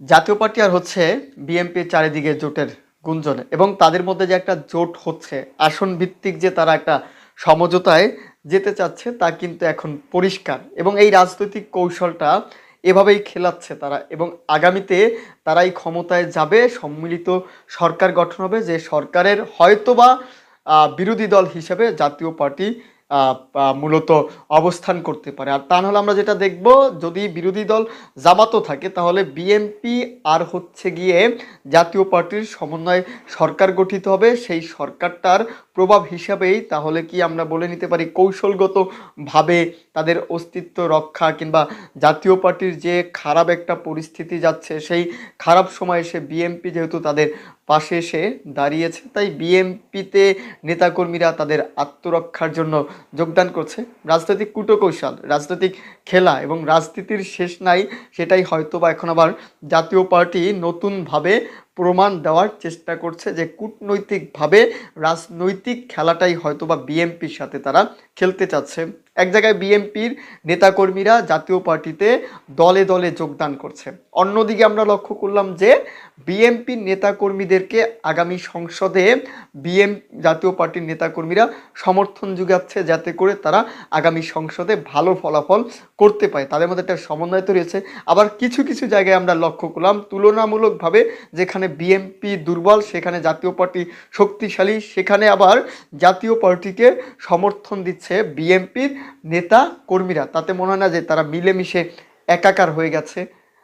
জাতীয় পার্টি আর হচ্ছে বিএনপির চারিদিকে জোটের গুঞ্জন এবং তাদের মধ্যে যে একটা জোট হচ্ছে আসন ভিত্তিক যে তারা একটা সমঝোতায় যেতে চাচ্ছে তা কিন্তু এখন পরিষ্কার এবং এই রাজনৈতিক কৌশলটা এভাবেই খেলাচ্ছে তারা এবং আগামীতে তারাই ক্ষমতায় যাবে, সম্মিলিত সরকার গঠন হবে যে সরকারের হয়তোবা বিরোধী দল হিসেবে জাতীয় পার্টি মূলত অবস্থান করতে পারে। আর তা নাহলে আমরা যেটা দেখব, যদি বিরোধী দল জামাতও থাকে, তাহলে বিএনপি আর হচ্ছে গিয়ে জাতীয় পার্টির সমন্বয়ে সরকার গঠিত হবে। সেই সরকারটার প্রভাব হিসাবেই তাহলে কি আমরা বলে নিতে পারি, কৌশলগতভাবে তাদের অস্তিত্ব রক্ষা কিংবা জাতীয় পার্টির যে খারাপ একটা পরিস্থিতি যাচ্ছে, সেই খারাপ সময়ে এসে বিএনপি যেহেতু তাদের পাশে এসে দাঁড়িয়েছে। তাই বিএনপিতে নেতাকর্মীরা তাদের আত্মরক্ষার জন্য যোগদান করছে। রাজনৈতিক কূটকৌশল, রাজনৈতিক খেলা এবং রাজনীতির শেষ নাই, সেটাই হয়তো বা এখন আবার জাতীয় পার্টি নতুনভাবে প্রমাণ দেওয়ার চেষ্টা করছে যে কূটনৈতিকভাবে রাজনৈতিক খেলাটাই হয়তো বা বিএনপির সাথে তারা খেলতে চাচ্ছে। এক জায়গায় বিএনপির নেতাকর্মীরা জাতীয় পার্টিতে দলে দলে যোগদান করছে। অন্যদিকে আমরা লক্ষ্য করলাম যে বিএনপির নেতাকর্মীদেরকে আগামী সংসদে বিএম জাতীয় পার্টির নেতাকর্মীরা সমর্থন যোগাচ্ছে যাতে করে তারা আগামী সংসদে ভালো ফলাফল করতে পায় তাদের মধ্যে একটা সমন্বয় তো রয়েছে আবার কিছু কিছু জায়গায় আমরা লক্ষ্য করলাম, তুলনামূলকভাবে যেখানে বিএনপি দুর্বল, সেখানে জাতীয় পার্টি শক্তিশালী, সেখানে আবার জাতীয় পার্টিকে সমর্থন দিচ্ছে বিএনপির নেতা কর্মীরা। তাতে মনে হয় না যে তারা মিলেমিশে একাকার হয়ে গেছে।